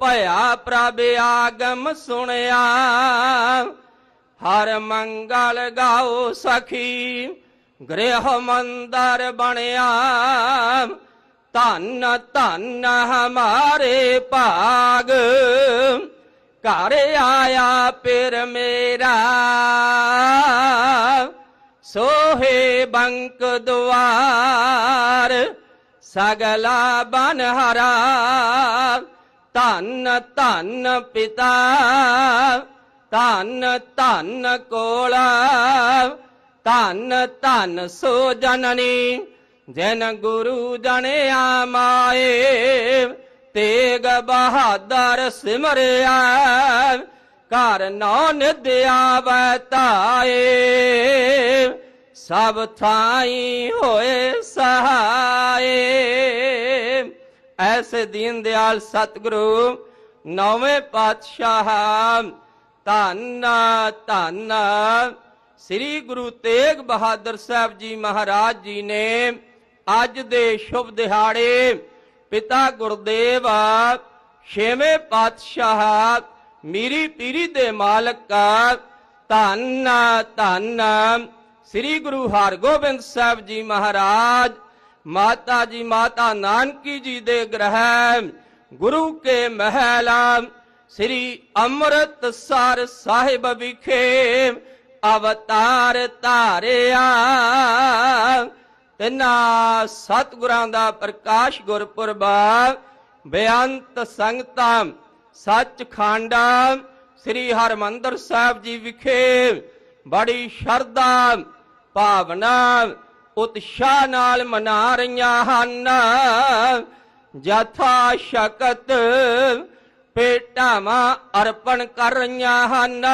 ਭਇਆ ਪ੍ਰਭ ਆਗਮ ਸੁਣਿਆ। ਹਰ ਮੰਗਲ ਗਾਓ ਸਖੀ, ਗ੍ਰਹਿ ਮੰਦਰ ਬਣਿਆ। ਧੰਨ ਧੰਨ ਹਮਾਰੇ ਭਾਗ, ਘਰ ਆਇਆ ਪਿਰ ਮੇਰਾ। ਸੋਹੇ ਬੰਕ ਦੁਆਰ, ਸਗਲਾ ਬਨ ਹਰਾ ਧੰਨ ਧੰਨ ਪਿਤਾ, ਧੰਨ ਧੰਨ ਕੋਲਾ, ਧੰਨ ਧੰਨ ਸੋ ਜਨਨੀ, ਜਿਨ ਗੁਰੂ ਜਣਿਆ ਮਾਏ, ਤੇਗ ਬਹਾਦਰ ਸਿਮਰਿਆ, ਘਰ ਨੌ ਨਿਦਿਆ ਬਤਾਏ ਸਭ ਥਾਈ ਹੋਏ ਸਹਾਏ ਐਸੇ ਦੀਨ ਦਿਆਲ ਸਤਿਗੁਰੂ, ਨੌਵੇਂ ਪਾਤਸ਼ਾਹ, ਧੰਨ ਧੰਨ। ਸ੍ਰੀ ਗੁਰੂ ਤੇਗ ਬਹਾਦਰ ਸਾਹਿਬ ਜੀ ਮਹਾਰਾਜ ਜੀ ਨੇ ਅੱਜ ਦੇ ਸ਼ੁਭ ਦਿਹਾੜੇ ਪਿਤਾ ਗੁਰਦੇਵ, ਛੇਵੇਂ ਪਾਤਸ਼ਾਹ, ਮੀਰੀ ਪੀਰੀ ਦੇ ਮਾਲਕ, ਧੰਨ ਧੰਨ। ਸ੍ਰੀ ਗੁਰੂ ਹਰਗੋਬਿੰਦ ਸਾਹਿਬ ਜੀ ਮਹਾਰਾਜ ਮਾਤਾ ਜੀ, ਮਾਤਾ ਨਾਨਕੀ ਜੀ ਦੇ ਗ੍ਰਹਿ ਗੁਰੂ ਕੇ ਮਹਿਲ ਸ੍ਰੀ ਅੰਮ੍ਰਿਤਸਰ ਸਾਹਿਬ ਵਿਖੇ ਅਵਤਾਰ ਧਾਰਿਆ। ਤਿਨਾ ਸਤਿਗੁਰਾਂ ਦਾ ਪ੍ਰਕਾਸ਼ ਗੁਰਪੁਰਬ, ਬੇਅੰਤ ਸੰਗਤਾਂ, ਸੱਚਖੰਡ, ਸ੍ਰੀ ਹਰਮੰਦਰ ਸਾਹਿਬ ਜੀ ਵਿਖੇ ਬੜੀ ਸ਼ਰਧਾ, ਭਾਵਨਾ ਉਤਸ਼ਾਹ ਨਾਲ ਮਨਾ ਰਹੀਆਂ ਹਨ। ਜਥਾ ਸ਼ਕਤ ਭੇਟਾਵਾਂ ਅਰਪਣ ਕਰ ਰਹੀਆਂ ਹਨ।